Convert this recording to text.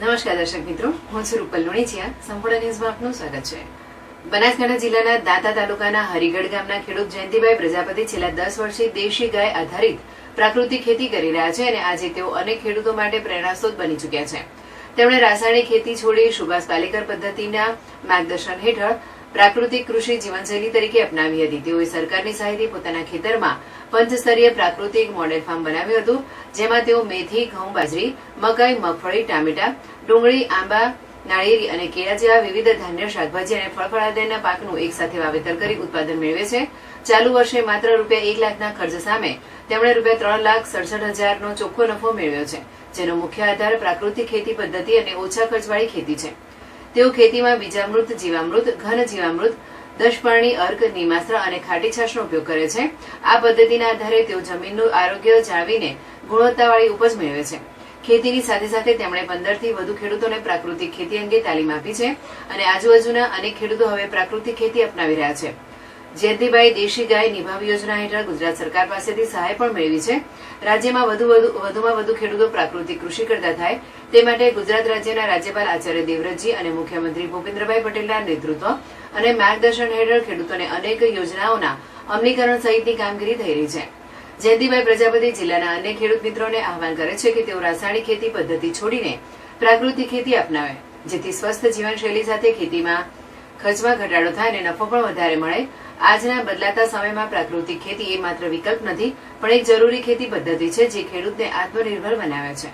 નમસ્કાર દર્શક મિત્રો, હું છું રૂપલ સંપૂર્ણ ન્યૂઝમાં આપનું સ્વાગત છે. બનાસકાંઠા જિલ્લાના દાંતા તાલુકાના હરિગઢ ગામના ખેડૂત જયંતિભાઈ પ્રજાપતિ છેલ્લા દસ વર્ષથી દેશી ગાય આધારિત પ્રાકૃતિક ખેતી કરી રહ્યા છે અને આજે તેઓ અનેક ખેડૂતો માટે પ્રેરણાસ્ત્રોત બની ચૂક્યા છે. તેમણે રાસાયણિક ખેતી છોડી સુભાષ પાલેકર પદ્ધતિના માર્ગદર્શન હેઠળ પ્રાકૃતિક કૃષિ જીવનશૈલી તરીકે અપનાવી હતી. તેઓએ સરકારની સહાયથી પોતાના ખેતરમાં પંચસ્તરીય પ્રાકૃતિક મોડેલ ફાર્મ બનાવ્યું હતું, જેમાં તેઓ મેથી ઘઉં બાજરી મકાઈ, મગફળી, ટામેટા, ડુંગળી, આંબા, નાળિયેરી અને કેળા જેવા વિવિધ ધાન્ય શાકભાજી અને ફળફળાદયના પાકનું એકસાથે વાવેતર કરી ઉત્પાદન મેળવે છે. ચાલુ વર્ષે માત્ર રૂપિયા એક લાખના ખર્ચ સામે તેમણે રૂપિયા ત્રણ લાખ સડસઠ હજારનો ચોખ્ખો નફો મેળવ્યો છે, જેનો મુખ્ય આધાર પ્રાકૃતિક ખેતી પદ્ધતિ અને ઓછા ખર્ચવાળી ખેતી છે. તેઓ ખેતીમાં બીજામૃત, જીવામૃત, ઘન જીવામૃત, દશપર્ણી, અર્ક નિમાસ્ત્ર અને ખાટી છાશનો ઉપયોગ કરે છે. આ પદ્ધતિના આધારે તેઓ જમીનનું આરોગ્ય જાળવીને ગુણવત્તાવાળી ઉપજ મેળવે છે. ખેતીની સાથે સાથે તેમણે પંદરથી વધુ ખેડૂતોને પ્રાકૃતિક ખેતી અંગે તાલીમ આપી છે અને આજુબાજુના અનેક ખેડૂતો હવે પ્રાકૃતિક ખેતી અપનાવી રહ્યા છે. જયંતિભાઈ દેશી ગાય નિભાવ યોજના હેઠળ ગુજરાત સરકાર પાસેથી સહાય પણ મેળવી છે. રાજ્યમાં વધુ વધુ, વધુમાં વધુ ખેડૂતો પ્રાકૃતિક કૃષિ કરતા થાય. તે માટે ગુજરાત રાજ્યના રાજ્યપાલ આચાર્ય દેવવ્રતજી અને મુખ્યમંત્રી ભૂપેન્દ્રભાઈ પટેલના નેતૃત્વ અને માર્ગદર્શન હેઠળ ખેડૂતોને અનેક યોજનાઓના અમલીકરણ સહિતની કામગીરી થઈ રહી છે. જયંતિભાઈ પ્રજાપતિ જિલ્લાના અન્ય ખેડૂત મિત્રોને આહવાન કરે છે કે તેઓ રાસાયણિક ખેતી પદ્ધતિ છોડીને પ્રાકૃતિક ખેતી અપનાવે, જેથી સ્વસ્થ જીવનશૈલી સાથે ખેતીમાં ખર્ચમાં ઘટાડો થાય અને નફો પણ વધારે મળે. આજના બદલાતા સમયમાં પ્રાકૃતિક ખેતી એ માત્ર વિકલ્પ નથી, પણ એક જરૂરી ખેતી પદ્ધતિ છે જે ખેડૂતને આત્મનિર્ભર બનાવે છે.